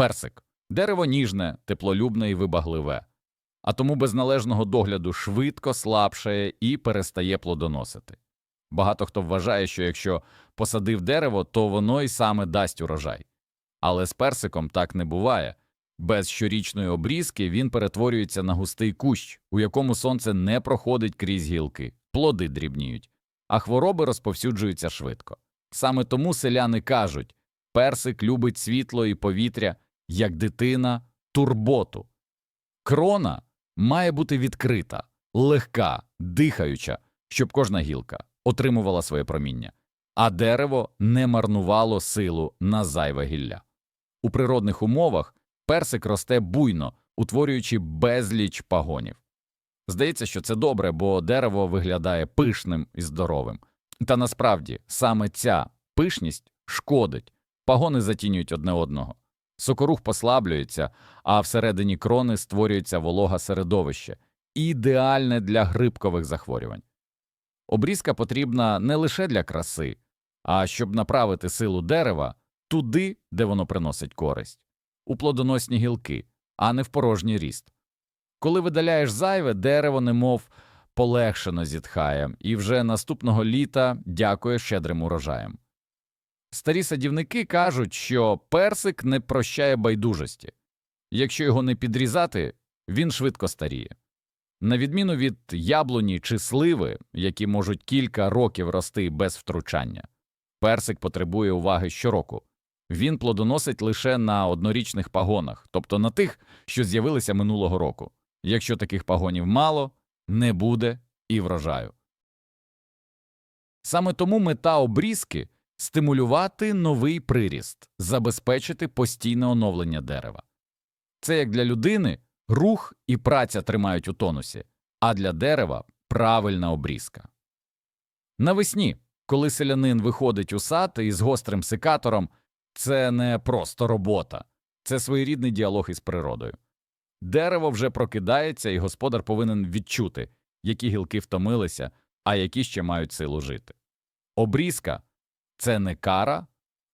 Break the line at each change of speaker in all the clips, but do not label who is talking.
Персик дерево ніжне, теплолюбне і вибагливе, а тому без належного догляду швидко слабшає і перестає плодоносити. Багато хто вважає, що якщо посадив дерево, то воно й саме дасть урожай. Але з персиком так не буває. Без щорічної обрізки він перетворюється на густий кущ, у якому сонце не проходить крізь гілки, плоди дрібніють, а хвороби розповсюджуються швидко. Саме тому селяни кажуть персик любить світло і повітря, як дитина турботу. Крона має бути відкрита, легка, дихаюча, щоб кожна гілка отримувала своє проміння, а дерево не марнувало силу на зайве гілля. У природних умовах персик росте буйно, утворюючи безліч пагонів. Здається, що це добре, бо дерево виглядає пишним і здоровим. Та насправді саме ця пишність шкодить, пагони затінюють одне одного. Сокорух послаблюється, а всередині крони створюється волога середовище, ідеальне для грибкових захворювань. Обрізка потрібна не лише для краси, а щоб направити силу дерева туди, де воно приносить користь, у плодоносні гілки, а не в порожній ріст. Коли видаляєш зайве, дерево немов полегшено зітхає, і вже наступного літа дякує щедрим урожаєм. Старі садівники кажуть, що персик не прощає байдужості. Якщо його не підрізати, він швидко старіє. На відміну від яблуні чи сливи, які можуть кілька років рости без втручання, персик потребує уваги щороку. Він плодоносить лише на однорічних пагонах, тобто на тих, що з'явилися минулого року. Якщо таких пагонів мало, не буде і врожаю. Саме тому мета обрізки стимулювати новий приріст, забезпечити постійне оновлення дерева. Це як для людини рух і праця тримають у тонусі, а для дерева правильна обрізка. Навесні, коли селянин виходить у сад із гострим секатором, це не просто робота, це своєрідний діалог із природою. Дерево вже прокидається, і господар повинен відчути, які гілки втомилися, а які ще мають силу жити. Обрізка це не кара,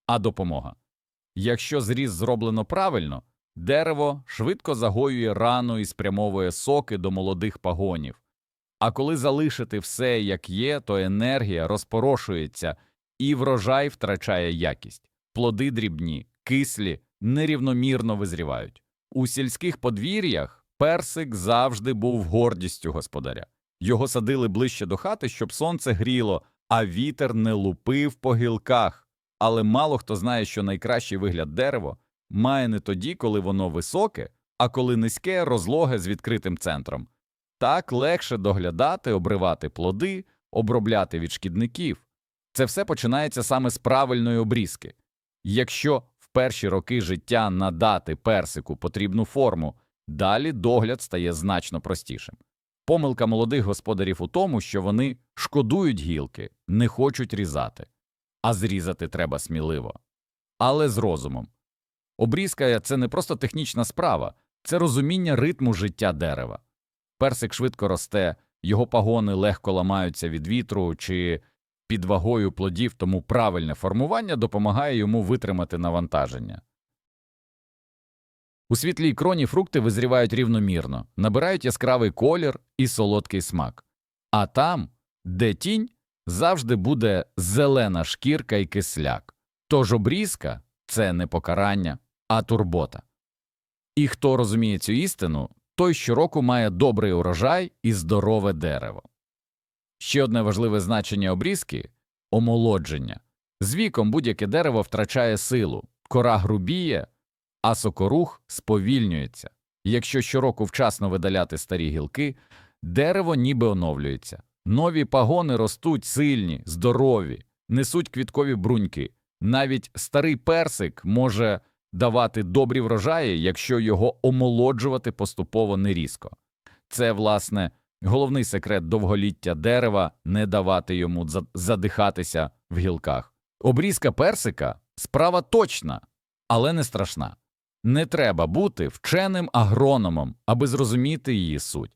а допомога. Якщо зріз зроблено правильно, дерево швидко загоює рану і спрямовує соки до молодих пагонів. А коли залишити все як є, то енергія розпорошується і врожай втрачає якість, плоди дрібні, кислі, нерівномірно визрівають. У сільських подвір'ях персик завжди був гордістю господаря. Його садили ближче до хати, щоб сонце гріло, а вітер не лупив по гілках. Але мало хто знає, що найкращий вигляд дерево має не тоді, коли воно високе, а коли низьке, розлоге з відкритим центром. Так легше доглядати, обривати плоди, обробляти від шкідників. Це все починається саме з правильної обрізки. Якщо в перші роки життя надати персику потрібну форму, далі догляд стає значно простішим. Помилка молодих господарів у тому, що вони шкодують гілки, не хочуть різати, а зрізати треба сміливо, але з розумом. Обрізка це не просто технічна справа, це розуміння ритму життя дерева. Персик швидко росте, його пагони легко ламаються від вітру чи під вагою плодів, тому правильне формування допомагає йому витримати навантаження. У світлій кроні фрукти визрівають рівномірно, набирають яскравий колір і солодкий смак. А там, де тінь, завжди буде зелена шкірка і кисляк. Тож обрізка це не покарання, а турбота. І хто розуміє цю істину, той щороку має добрий урожай і здорове дерево. Ще одне важливе значення обрізки омолодження. З віком будь-яке дерево втрачає силу, кора грубіє, а сокорух сповільнюється. Якщо щороку вчасно видаляти старі гілки, дерево ніби оновлюється. Нові пагони ростуть сильні, здорові, несуть квіткові бруньки. Навіть старий персик може давати добрі врожаї, якщо його омолоджувати поступово нерізко. Це, власне, головний секрет довголіття дерева не давати йому задихатися в гілках. Обрізка персика справа точна, але не страшна. Не треба бути вченим агрономом, аби зрозуміти її суть.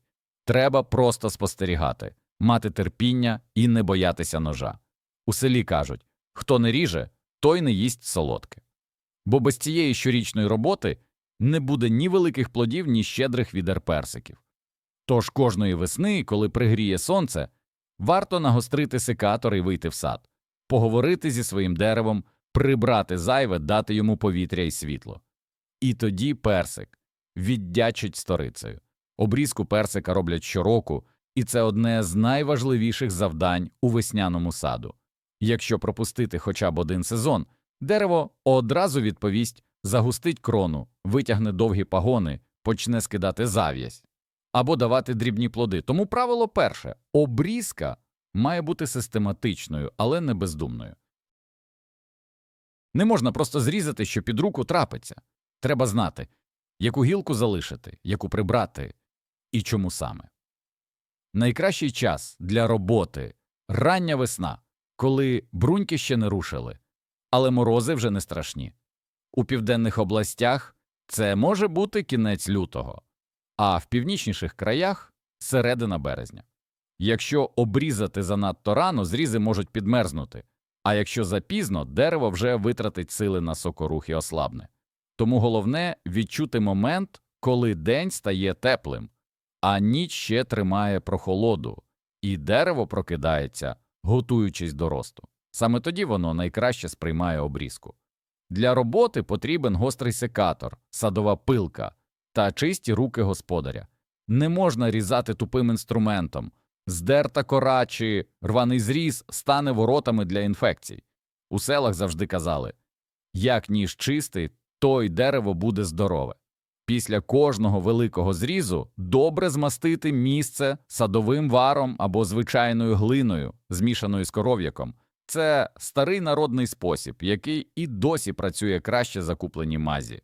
Треба просто спостерігати, мати терпіння і не боятися ножа. У селі кажуть хто не ріже, той не їсть солодке. бо без цієї щорічної роботи не буде ні великих плодів, ні щедрих відер персиків. Тож кожної весни, коли пригріє сонце, варто нагострити секатор і вийти в сад, поговорити зі своїм деревом, прибрати зайве, дати йому повітря і світло. І тоді персик віддячить сторицею. Обрізку персика роблять щороку, і це одне з найважливіших завдань у весняному саду. Якщо пропустити хоча б один сезон, дерево одразу відповість, загустить крону, витягне довгі пагони, почне скидати зав'язь або давати дрібні плоди. Тому правило перше обрізка має бути систематичною, але не бездумною. Не можна просто зрізати, що під руку трапиться. Треба знати, яку гілку залишити, яку прибрати і чому саме. Найкращий час для роботи рання весна, коли бруньки ще не рушили, але морози вже не страшні. У південних областях це може бути кінець лютого, а в північніших краях середина березня. Якщо обрізати занадто рано, зрізи можуть підмерзнути, а якщо запізно, дерево вже витратить сили на сокорух і ослабне. Тому головне відчути момент, коли день стає теплим, а ніч ще тримає прохолоду, і дерево прокидається, готуючись до росту. Саме тоді воно найкраще сприймає обрізку. Для роботи потрібен гострий секатор, садова пилка та чисті руки господаря. Не можна різати тупим інструментом. Здерта кора чи рваний зріз стане воротами для інфекцій. У селах завжди казали як ніж чистий, то й дерево буде здорове. Після кожного великого зрізу добре змастити місце садовим варом або звичайною глиною, змішаною з коров'яком. Це старий народний спосіб, який і досі працює краще за куплені мазі.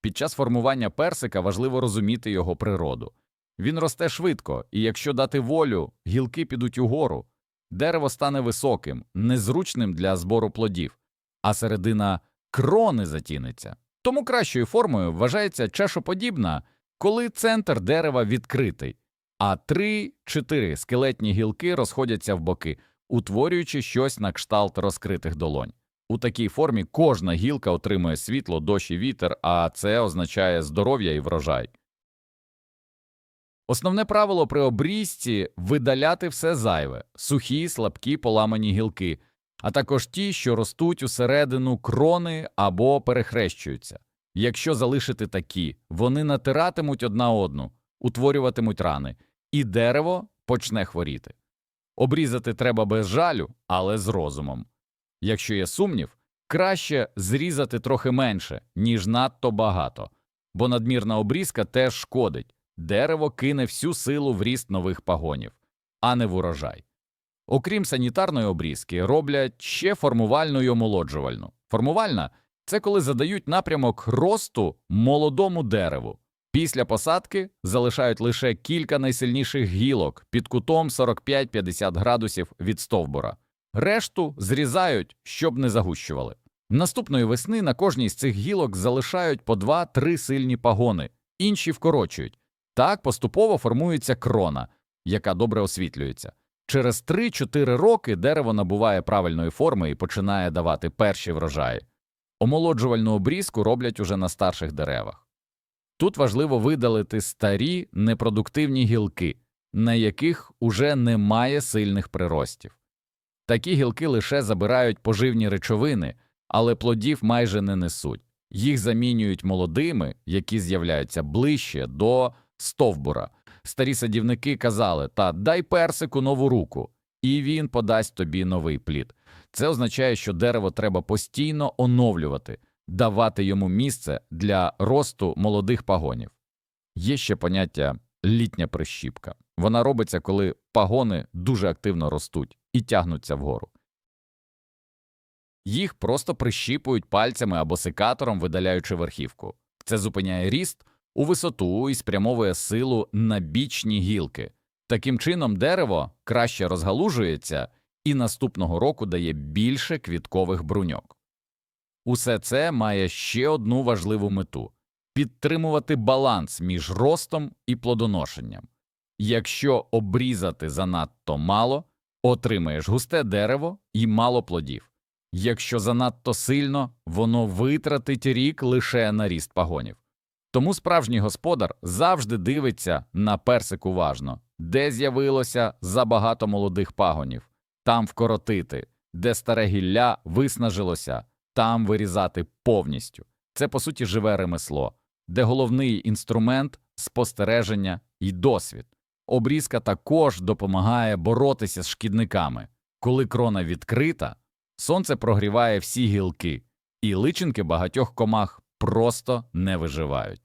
Під час формування персика важливо розуміти його природу. Він росте швидко, і якщо дати волю, гілки підуть угору, дерево стане високим, незручним для збору плодів, а середина крони затінеться. Тому кращою формою вважається чашоподібна, коли центр дерева відкритий, а 3-4 скелетні гілки розходяться в боки, утворюючи щось на кшталт розкритих долонь. У такій формі кожна гілка отримує світло, дощ і вітер, а це означає здоров'я і врожай. Основне правило при обрізці – видаляти все зайве сухі, слабкі, поламані гілки, а також ті, що ростуть усередину крони або перехрещуються. Якщо залишити такі, вони натиратимуть одна одну, утворюватимуть рани, і дерево почне хворіти. Обрізати треба без жалю, але з розумом. Якщо є сумнів, краще зрізати трохи менше, ніж надто багато, бо надмірна обрізка теж шкодить. Дерево кине всю силу в ріст нових пагонів, а не в урожай. Окрім санітарної обрізки, роблять ще формувальну й омолоджувальну. Формувальна це коли задають напрямок росту молодому дереву. Після посадки залишають лише кілька найсильніших гілок під кутом 45-50 градусів від стовбура. Решту зрізають, щоб не загущували. Наступної весни на кожній з цих гілок залишають по 2-3 сильні пагони, інші вкорочують. Так поступово формується крона, яка добре освітлюється. Через 3-4 роки дерево набуває правильної форми і починає давати перші врожаї. Омолоджувальну обрізку роблять уже на старших деревах. Тут важливо видалити старі непродуктивні гілки, на яких уже немає сильних приростів. Такі гілки лише забирають поживні речовини, але плодів майже не несуть. Їх замінюють молодими, які з'являються ближче до стовбура. Старі садівники казали та дай персику нову руку, і він подасть тобі новий плід. Це означає, що дерево треба постійно оновлювати, давати йому місце для росту молодих пагонів. Є ще поняття літня прищіпка. Вона робиться, коли пагони дуже активно ростуть і тягнуться вгору. Їх просто прищіпують пальцями або секатором, видаляючи верхівку. Це зупиняє ріст у висоту і спрямовує силу на бічні гілки. Таким чином, дерево краще розгалужується і наступного року дає більше квіткових бруньок. Усе це має ще одну важливу мету підтримувати баланс між ростом і плодоношенням. Якщо обрізати занадто мало, отримаєш густе дерево і мало плодів. Якщо занадто сильно, воно витратить рік лише на ріст пагонів. Тому справжній господар завжди дивиться на персик уважно, де з'явилося забагато молодих пагонів, там вкоротити, де старе гілля виснажилося, там вирізати повністю. Це, по суті, живе ремесло, де головний інструмент спостереження і досвід. Обрізка також допомагає боротися з шкідниками. Коли крона відкрита, сонце прогріває всі гілки, і личинки багатьох комах просто не виживають.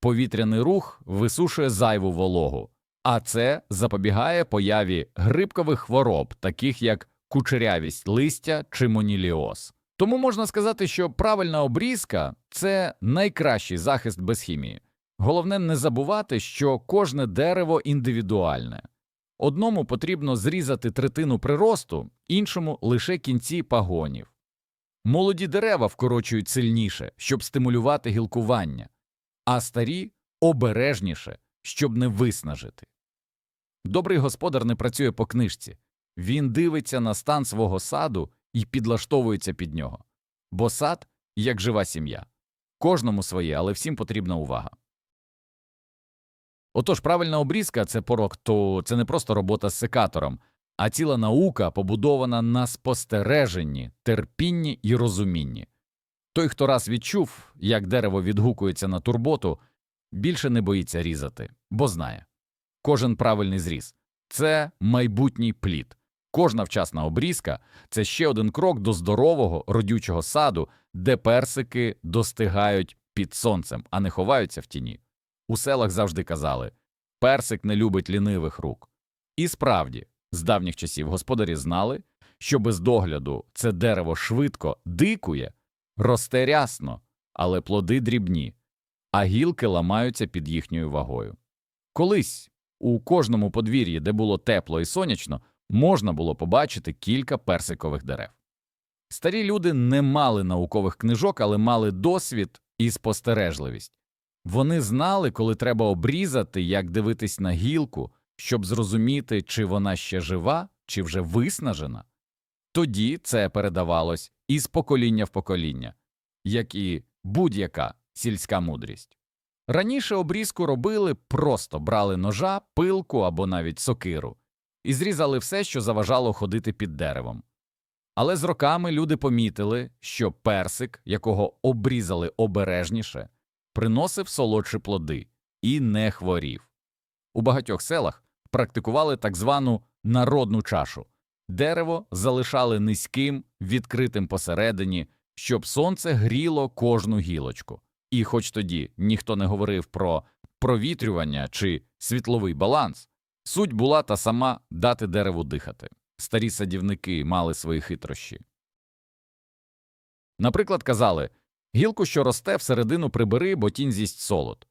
Повітряний рух висушує зайву вологу, а це запобігає появі грибкових хвороб, таких як кучерявість листя чи моніліоз. Тому можна сказати, що правильна обрізка це найкращий захист без хімії. Головне не забувати, що кожне дерево індивідуальне. Одному потрібно зрізати третину приросту, іншому лише кінці пагонів. Молоді дерева вкорочують сильніше, щоб стимулювати гілкування, а старі обережніше, щоб не виснажити. Добрий господар не працює по книжці, він дивиться на стан свого саду і підлаштовується під нього. Бо сад як жива сім'я. Кожному своє, але всім потрібна увага. Отож, правильна обрізка це порок, то це не просто робота з секатором, а ціла наука, побудована на спостереженні, терпінні і розумінні. Той, хто раз відчув, як дерево відгукується на турботу, більше не боїться різати, бо знає кожен правильний зріз це майбутній плід. Кожна вчасна обрізка це ще один крок до здорового родючого саду, де персики достигають під сонцем, а не ховаються в тіні. У селах завжди казали персик не любить лінивих рук. І справді, з давніх часів господарі знали, що без догляду це дерево швидко дикує, росте рясно, але плоди дрібні, а гілки ламаються під їхньою вагою. Колись у кожному подвір'ї, де було тепло і сонячно, можна було побачити кілька персикових дерев. Старі люди не мали наукових книжок, але мали досвід і спостережливість. Вони знали, коли треба обрізати, як дивитись на гілку, щоб зрозуміти, чи вона ще жива, чи вже виснажена. Тоді це передавалось із покоління в покоління, як і будь-яка сільська мудрість. Раніше обрізку робили просто брали ножа, пилку або навіть сокиру і зрізали все, що заважало ходити під деревом. Але з роками люди помітили, що персик, якого обрізали обережніше, приносив солодші плоди і не хворів. У багатьох селах практикували так звану народну чашу дерево залишали низьким, відкритим посередині, щоб сонце гріло кожну гілочку. І хоч тоді ніхто не говорив про провітрювання чи світловий баланс, суть була та сама дати дереву дихати. Старі садівники мали свої хитрощі. Наприклад, казали гілку, що росте всередину прибери, бо тінь з'їсть солод.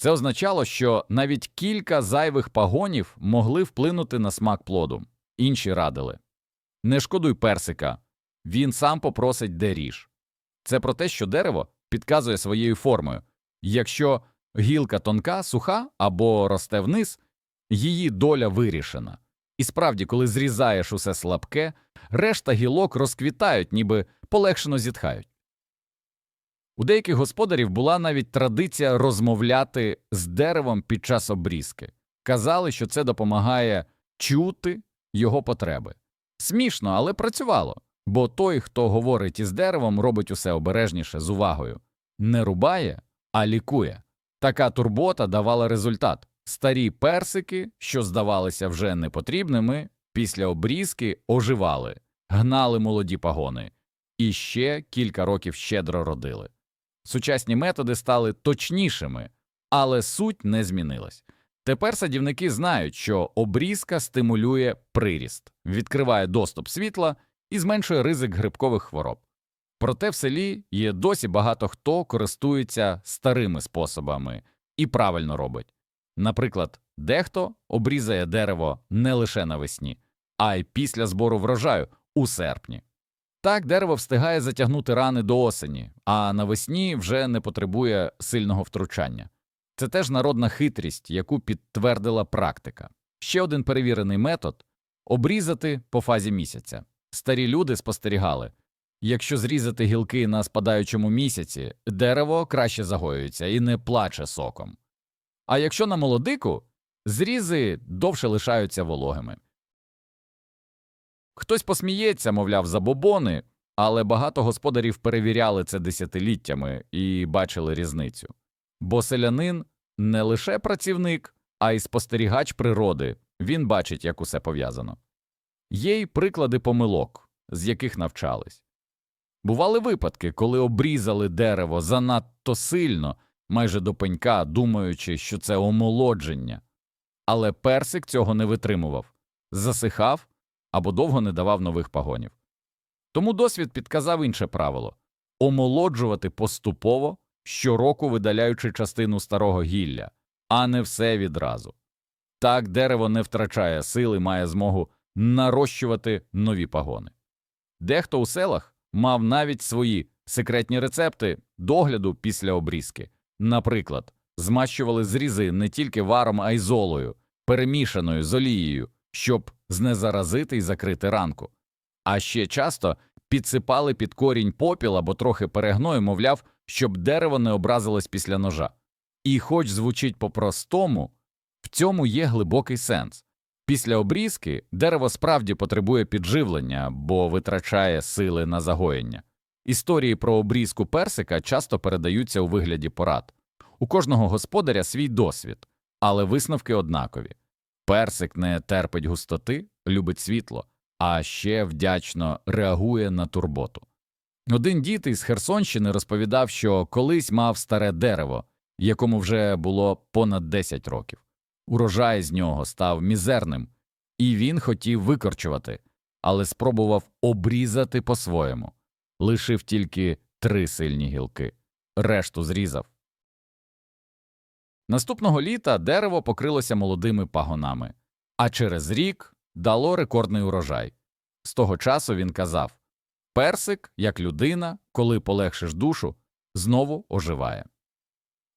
Це означало, що навіть кілька зайвих пагонів могли вплинути на смак плоду. Інші радили не шкодуй персика, він сам попросить де ріж. Це про те, що дерево підказує своєю формою. Якщо гілка тонка, суха або росте вниз, її доля вирішена. І справді, коли зрізаєш усе слабке, решта гілок розквітають, ніби полегшено зітхають. У деяких господарів була навіть традиція розмовляти з деревом під час обрізки. Казали, що це допомагає чути його потреби. Смішно, але працювало, бо той, хто говорить із деревом, робить усе обережніше з увагою. Не рубає, а лікує. Така турбота давала результат. Старі персики, що здавалися вже непотрібними, після обрізки оживали, гнали молоді пагони і ще кілька років щедро родили. Сучасні методи стали точнішими, але суть не змінилась. Тепер садівники знають, що обрізка стимулює приріст, відкриває доступ світла і зменшує ризик грибкових хвороб. Проте в селі є досі багато хто користується старими способами і правильно робить. Наприклад, дехто обрізає дерево не лише навесні, а й після збору врожаю у серпні. Так дерево встигає затягнути рани до осені, а навесні вже не потребує сильного втручання. Це теж народна хитрість, яку підтвердила практика. Ще один перевірений метод обрізати по фазі місяця. Старі люди спостерігали, Якщо зрізати гілки на спадаючому місяці, дерево краще загоюється і не плаче соком. А якщо на молодику, зрізи довше лишаються вологими. Хтось посміється, мовляв, забобони, але багато господарів перевіряли це десятиліттями і бачили різницю. Бо селянин не лише працівник, а й спостерігач природи, він бачить, як усе пов'язано. Є й приклади помилок, з яких навчались. Бували випадки, коли обрізали дерево занадто сильно, майже до пенька, думаючи, що це омолодження. Але персик цього не витримував, засихав або довго не давав нових пагонів. Тому досвід підказав інше правило омолоджувати поступово, щороку видаляючи частину старого гілля, а не все відразу. Так дерево не втрачає сили, має змогу нарощувати нові пагони. Дехто у селах мав навіть свої секретні рецепти догляду після обрізки. Наприклад, змащували зрізи не тільки варом, а й золою, перемішаною з олією, щоб знезаразити і закрити ранку. А ще часто підсипали під корінь попіл або трохи перегною, мовляв, щоб дерево не образилось після ножа. І, хоч звучить по-простому, в цьому є глибокий сенс. Після обрізки дерево справді потребує підживлення, бо витрачає сили на загоєння. Історії про обрізку персика часто передаються у вигляді порад. У кожного господаря свій досвід, але висновки однакові. Персик не терпить густоти, любить світло, а ще вдячно реагує на турботу. Один дід із Херсонщини розповідав, що колись мав старе дерево, якому вже було понад 10 років. Урожай з нього став мізерним, і він хотів викорчувати, але спробував обрізати по-своєму. Лишив тільки три сильні гілки, решту зрізав. Наступного літа дерево покрилося молодими пагонами, а через рік дало рекордний урожай. З того часу він казав персик, як людина, коли полегшиш душу, знову оживає.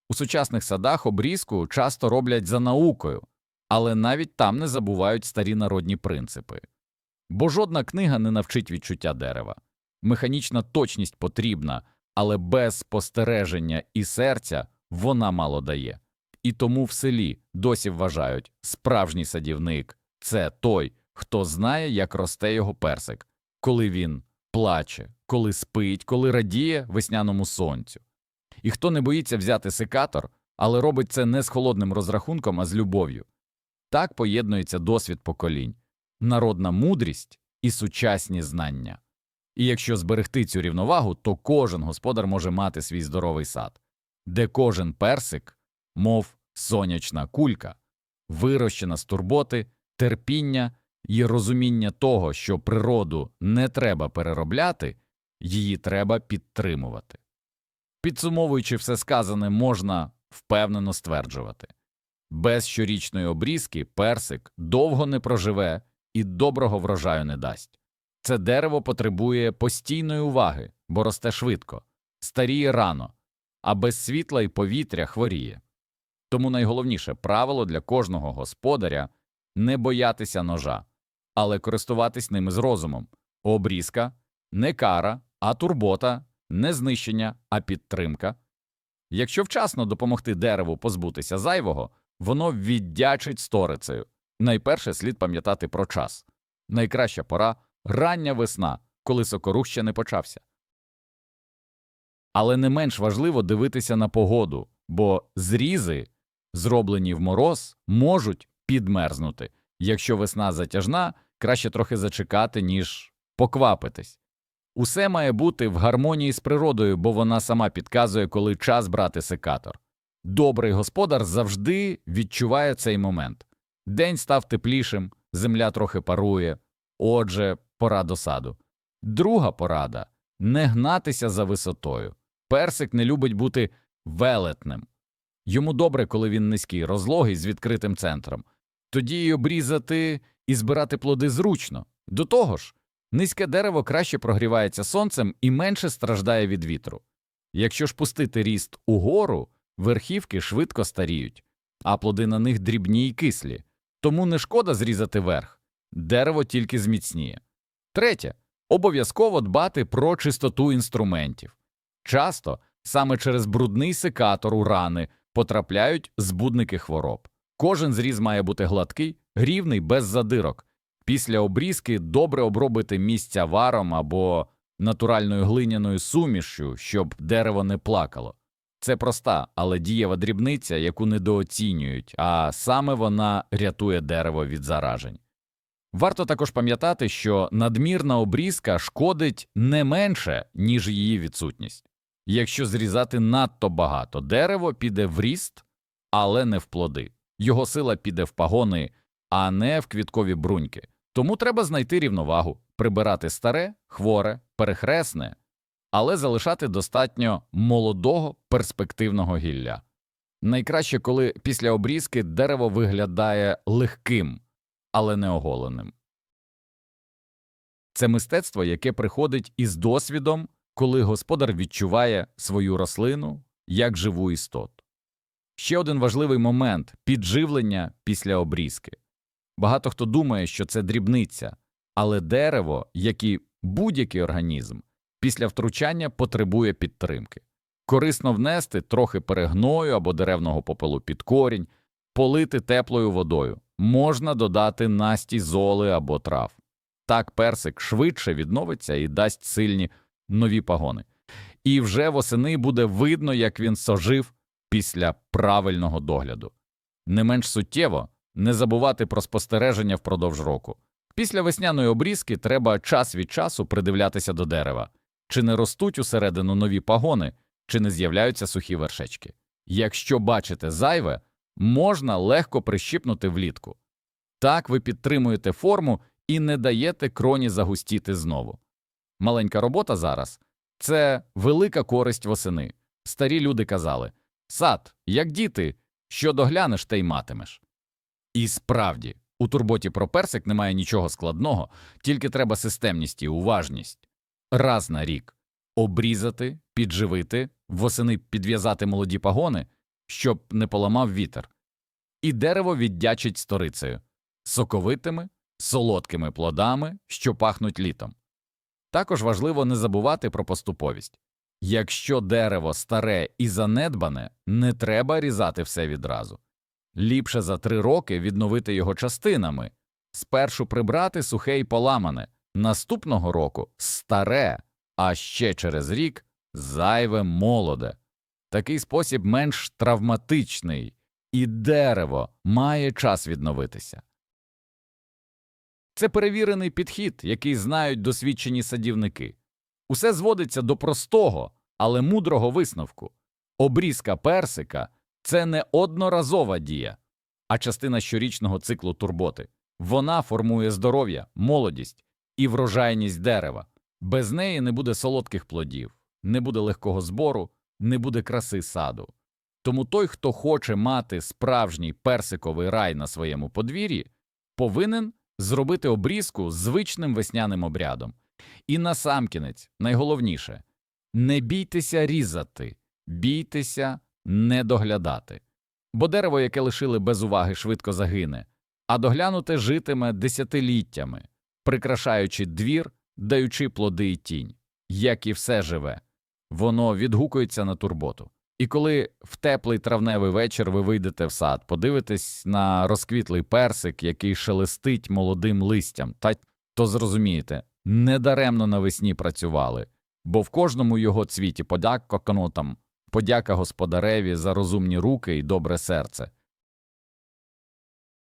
У сучасних садах обрізку часто роблять за наукою, але навіть там не забувають старі народні принципи. Бо жодна книга не навчить відчуття дерева. Механічна точність потрібна, але без спостереження і серця вона мало дає. І тому в селі досі вважають справжній садівник це той, хто знає, як росте його персик, коли він плаче, коли спить, коли радіє весняному сонцю. І хто не боїться взяти секатор, але робить це не з холодним розрахунком, а з любов'ю. Так поєднується досвід поколінь, народна мудрість і сучасні знання. І якщо зберегти цю рівновагу, то кожен господар може мати свій здоровий сад, де кожен персик, мов сонячна кулька, вирощена з турботи, терпіння і розуміння того, що природу не треба переробляти, її треба підтримувати. Підсумовуючи все сказане, можна впевнено стверджувати без щорічної обрізки персик довго не проживе і доброго врожаю не дасть. Це дерево потребує постійної уваги, бо росте швидко, старіє рано, а без світла і повітря хворіє. Тому найголовніше правило для кожного господаря не боятися ножа, але користуватись ними з розумом. Обрізка не кара, а турбота, не знищення, а підтримка. Якщо вчасно допомогти дереву позбутися зайвого, воно віддячить сторицею. Найперше слід пам'ятати про час. Найкраща пора рання весна, коли сокорух ще не почався. Але не менш важливо дивитися на погоду, бо зрізи, зроблені в мороз, можуть підмерзнути. Якщо весна затяжна, краще трохи зачекати, ніж поквапитись. Усе має бути в гармонії з природою, бо вона сама підказує, коли час брати секатор. Добрий господар завжди відчуває цей момент. День став теплішим, земля трохи парує, отже, пора до саду. Друга порада не гнатися за висотою. Персик не любить бути велетним. Йому добре, коли він низький, розлогий з відкритим центром. Тоді й обрізати і збирати плоди зручно. До того ж, низьке дерево краще прогрівається сонцем і менше страждає від вітру. Якщо ж пустити ріст угору, верхівки швидко старіють, а плоди на них дрібні й кислі, тому не шкода зрізати верх, дерево тільки зміцніє. Третє Обов'язково дбати про чистоту інструментів. Часто саме через брудний секатор рани потрапляють збудники хвороб. Кожен зріз має бути гладкий, рівний, без задирок. Після обрізки добре обробити місця варом або натуральною глиняною сумішю, щоб дерево не плакало. Це проста, але дієва дрібниця, яку недооцінюють, а саме вона рятує дерево від заражень. Варто також пам'ятати, що надмірна обрізка шкодить не менше, ніж її відсутність. Якщо зрізати надто багато, дерево піде в ріст, але не в плоди. Його сила піде в пагони, а не в квіткові бруньки. Тому треба знайти рівновагу, прибирати старе, хворе, перехресне, але залишати достатньо молодого перспективного гілля. Найкраще, коли після обрізки дерево виглядає легким, але не оголеним. Це мистецтво, яке приходить із досвідом, коли господар відчуває свою рослину як живу істоту. Ще один важливий момент підживлення після обрізки. Багато хто думає, що це дрібниця, але дерево, як і будь-який організм, після втручання потребує підтримки. Корисно внести трохи перегною або деревного попелу під корінь, полити теплою водою, можна додати настій золи або трав. Так персик швидше відновиться і дасть сильні нові пагони. І вже восени буде видно, як він сожив після правильного догляду. Не менш суттєво не забувати про спостереження впродовж року. Після весняної обрізки треба час від часу придивлятися до дерева, чи не ростуть усередину нові пагони, чи не з'являються сухі вершечки. Якщо бачите зайве, можна легко прищипнути влітку. Так ви підтримуєте форму і не даєте кроні загустіти знову. Маленька робота зараз це велика користь восени. Старі люди казали сад, як діти, що доглянеш, те й матимеш. І справді, у турботі про персик немає нічого складного, тільки треба системність і уважність. Раз на рік обрізати, підживити, восени підв'язати молоді пагони, щоб не поламав вітер, і дерево віддячить сторицею соковитими, солодкими плодами, що пахнуть літом. Також важливо не забувати про поступовість. Якщо дерево старе і занедбане, не треба різати все відразу. Ліпше за три роки відновити його частинами, спершу прибрати сухе й поламане, наступного року старе, а ще через рік зайве молоде. Такий спосіб менш травматичний, і дерево має час відновитися. Це перевірений підхід, який знають досвідчені садівники. Усе зводиться до простого, але мудрого висновку. Обрізка персика це не одноразова дія, а частина щорічного циклу турботи. Вона формує здоров'я, молодість і врожайність дерева. Без неї не буде солодких плодів, не буде легкого збору, не буде краси саду. Тому той, хто хоче мати справжній персиковий рай на своєму подвір'ї, повинен зробити обрізку звичним весняним обрядом. І насамкінець, найголовніше не бійтеся різати, бійтеся не доглядати. Бо дерево, яке лишили без уваги, швидко загине, а доглянуте житиме десятиліттями, прикрашаючи двір, даючи плоди й тінь, як і все живе, воно відгукується на турботу. І коли в теплий травневий вечір ви вийдете в сад, подивитесь на розквітлий персик, який шелестить молодим листям, та то зрозумієте, недаремно навесні працювали, бо в кожному його цвіті подяка коконотам, подяка господареві за розумні руки і добре серце.